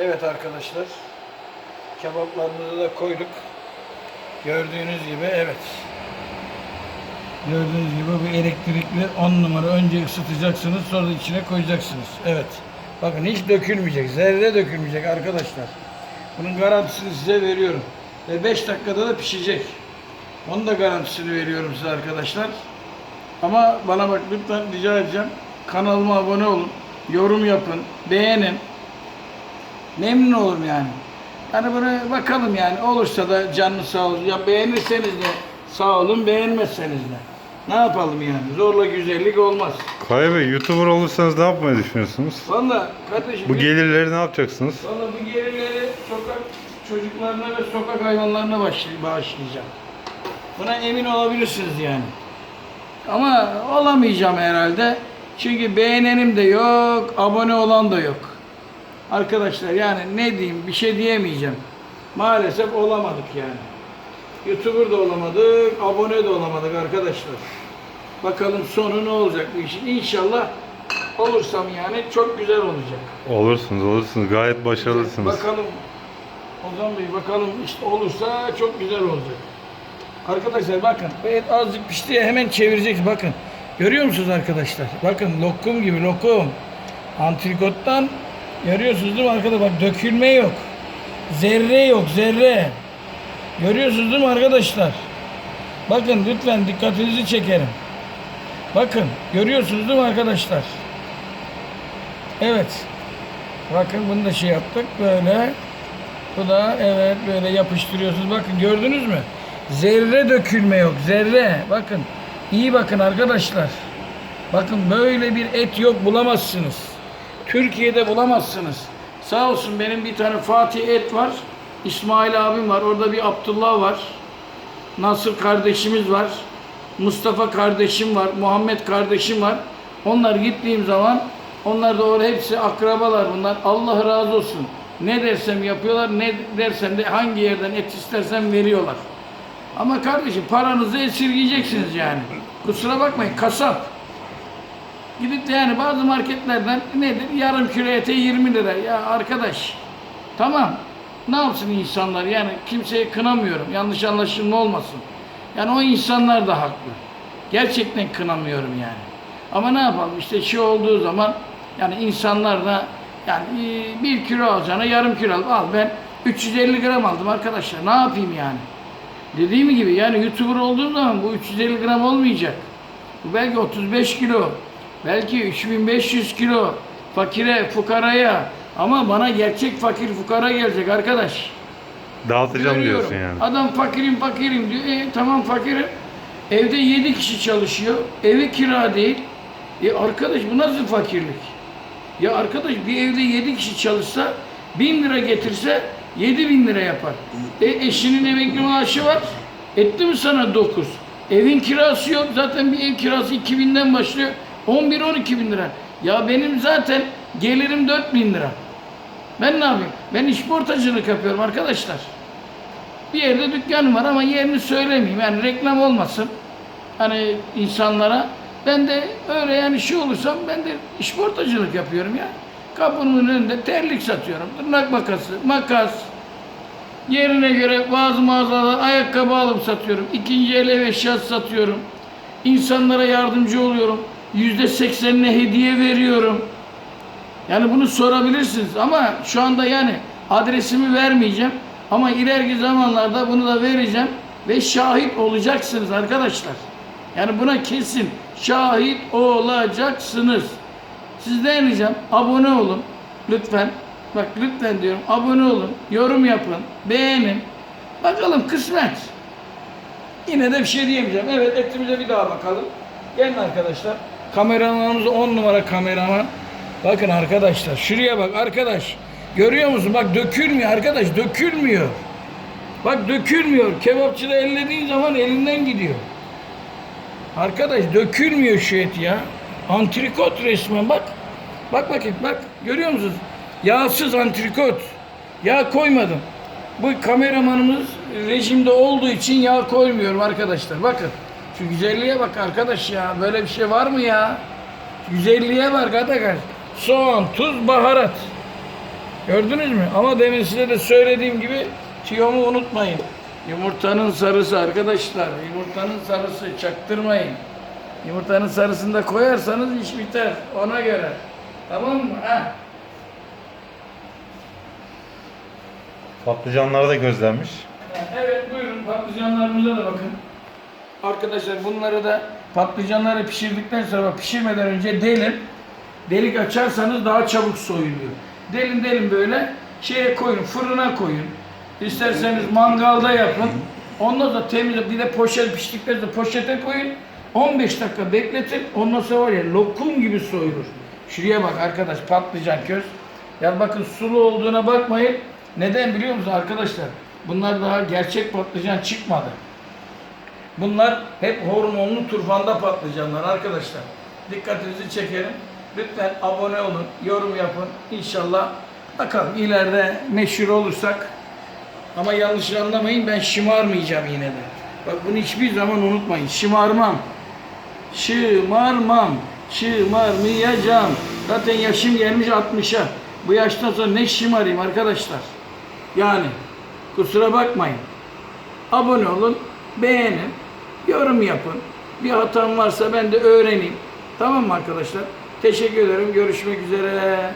Evet arkadaşlar. Kebaplarımızı da koyduk. Gördüğünüz gibi evet. Gördüğünüz gibi bu elektrikli 10 numara önce ısıtacaksınız sonra içine koyacaksınız. Evet. Bakın hiç dökülmeyecek. Zerre dökülmeyecek arkadaşlar. Bunun garantisini size veriyorum. Ve 5 dakikada da pişecek. Onun da garantisini veriyorum size arkadaşlar. Ama bana bak lütfen rica edeceğim. Kanalıma abone olun. Yorum yapın. Beğenin. Memnun olurum yani. Yani bunu bakalım yani. Olursa da canlı sağ olsun. Ya beğenirseniz de sağ olun. Beğenmezseniz de. Ne yapalım yani? Zorla güzellik olmaz. Kaya Bey YouTuber olursanız ne yapmayı düşünüyorsunuz? Valla kardeşim. Bu gelirleri ne yapacaksınız? Valla bu gelirleri sokak çocuklarına ve sokak hayvanlarına bağışlayacağım. Buna emin olabilirsiniz yani. Ama olamayacağım herhalde. Çünkü beğenenim de yok, abone olan da yok. Arkadaşlar yani ne diyeyim bir şey diyemeyeceğim. Maalesef olamadık yani. YouTuber da olamadık, abone de olamadık arkadaşlar. Bakalım sonu ne olacak bu işin. İnşallah olursam yani çok güzel olacak. Olursunuz, olursunuz. Gayet başarılısınız. Bakalım Ozan Bey bakalım işte olursa çok güzel olacak. Arkadaşlar bakın et azıcık pişti hemen çevireceksiniz bakın. Görüyor musunuz arkadaşlar? Bakın lokum gibi lokum. Antrikottan görüyorsunuz değil mi arkadaşlar? Bak dökülme yok. Zerre yok zerre. Görüyorsunuz değil mi arkadaşlar? Bakın lütfen dikkatinizi çekerim. Bakın görüyorsunuz değil mi arkadaşlar? Evet. Bakın bunu da şey yaptık böyle. Bu da evet böyle yapıştırıyorsunuz. Bakın gördünüz mü? Zerre dökülme yok. Zerre. Bakın. iyi bakın arkadaşlar. Bakın böyle bir et yok bulamazsınız. Türkiye'de bulamazsınız. Sağ olsun benim bir tane Fatih et var. İsmail abim var. Orada bir Abdullah var. Nasır kardeşimiz var. Mustafa kardeşim var. Muhammed kardeşim var. Onlar gittiğim zaman onlar da orada hepsi akrabalar bunlar. Allah razı olsun. Ne dersem yapıyorlar. Ne dersem de hangi yerden et istersem veriyorlar. Ama kardeşim paranızı esirgeyeceksiniz yani. Kusura bakmayın kasap. Gidip de yani bazı marketlerden nedir? Yarım kilo ete 20 lira. Ya arkadaş tamam ne yapsın insanlar yani kimseyi kınamıyorum. Yanlış anlaşılma olmasın. Yani o insanlar da haklı. Gerçekten kınamıyorum yani. Ama ne yapalım işte şey olduğu zaman yani insanlar da yani e, bir kilo alacağına yarım kilo al. Al ben 350 gram aldım arkadaşlar. Ne yapayım yani? Dediğim gibi yani YouTuber olduğum zaman bu 350 gram olmayacak. Bu belki 35 kilo. Belki 3500 kilo. Fakire, fukaraya. Ama bana gerçek fakir fukara gelecek arkadaş. Dağıtacağım Görüyorum. diyorsun yani. Adam fakirim fakirim diyor. E, tamam fakirim. Evde 7 kişi çalışıyor. Evi kira değil. E arkadaş bu nasıl fakirlik? Ya arkadaş bir evde 7 kişi çalışsa 1000 lira getirse 7000 lira yapar. E eşinin emekli maaşı var. Etti mi sana 9? Evin kirası yok. Zaten bir ev kirası 2000'den başlıyor. 11-12 bin lira. Ya benim zaten gelirim 4000 lira. Ben ne yapayım? Ben işportacılık yapıyorum arkadaşlar. Bir yerde dükkanım var ama yerini söylemeyeyim. Yani reklam olmasın. Hani insanlara. Ben de öyle yani şey olursam ben de işportacılık yapıyorum ya. Kapının önünde terlik satıyorum. Tırnak makası, makas. Yerine göre bazı mağazalar ayakkabı alıp satıyorum. İkinci el ev eşyası satıyorum. İnsanlara yardımcı oluyorum. Yüzde seksenine hediye veriyorum. Yani bunu sorabilirsiniz ama şu anda yani adresimi vermeyeceğim. Ama ileriki zamanlarda bunu da vereceğim ve şahit olacaksınız arkadaşlar. Yani buna kesin şahit olacaksınız. Sizden ricam abone olun lütfen. Bak lütfen diyorum abone olun, yorum yapın, beğenin. Bakalım kısmet. Yine de bir şey diyemeyeceğim. Evet etimize bir daha bakalım. Gelin arkadaşlar. Kameramanımız 10 numara kameraman. Bakın arkadaşlar şuraya bak arkadaş. Görüyor musun? Bak dökülmüyor arkadaş dökülmüyor. Bak dökülmüyor. Kebapçıda ellediğin zaman elinden gidiyor. Arkadaş dökülmüyor şu et ya. Antrikot resmen bak. Bak bakayım bak. Görüyor musunuz? Yağsız antrikot. Yağ koymadım. Bu kameramanımız rejimde olduğu için yağ koymuyorum arkadaşlar. Bakın. Şu güzelliğe bak arkadaş ya. Böyle bir şey var mı ya? Güzelliğe bak arkadaş. Soğan, tuz, baharat. Gördünüz mü? Ama demin size de söylediğim gibi tiyomu unutmayın. Yumurtanın sarısı arkadaşlar. Yumurtanın sarısı çaktırmayın. Yumurtanın sarısını da koyarsanız iş biter. Ona göre. Tamam mı? Ha? Patlıcanlar da gözlenmiş. Evet buyurun patlıcanlarımıza da bakın. Arkadaşlar bunları da patlıcanları pişirdikten sonra pişirmeden önce delin. Delik açarsanız daha çabuk soyuluyor. Delin delin böyle şeye koyun, fırına koyun. İsterseniz mangalda yapın. Ondan sonra temiz bir de poşet piştikten sonra poşete koyun. 15 dakika bekletin. Ondan sonra var ya lokum gibi soyulur. Şuraya bak arkadaş patlıcan köz. Ya bakın sulu olduğuna bakmayın. Neden biliyor musunuz arkadaşlar? Bunlar daha gerçek patlıcan çıkmadı. Bunlar hep hormonlu turfanda patlıcanlar arkadaşlar. Dikkatinizi çekerim. Lütfen abone olun, yorum yapın. İnşallah bakalım ileride meşhur olursak ama yanlış anlamayın ben şımarmayacağım yine de. Bak bunu hiçbir zaman unutmayın. Şımarmam. Şımarmam. Şımarmayacağım. Zaten yaşım gelmiş 60'a. Bu yaştan sonra ne şımarayım arkadaşlar. Yani kusura bakmayın. Abone olun, beğenin, yorum yapın. Bir hatam varsa ben de öğreneyim. Tamam mı arkadaşlar? Teşekkür ederim. Görüşmek üzere.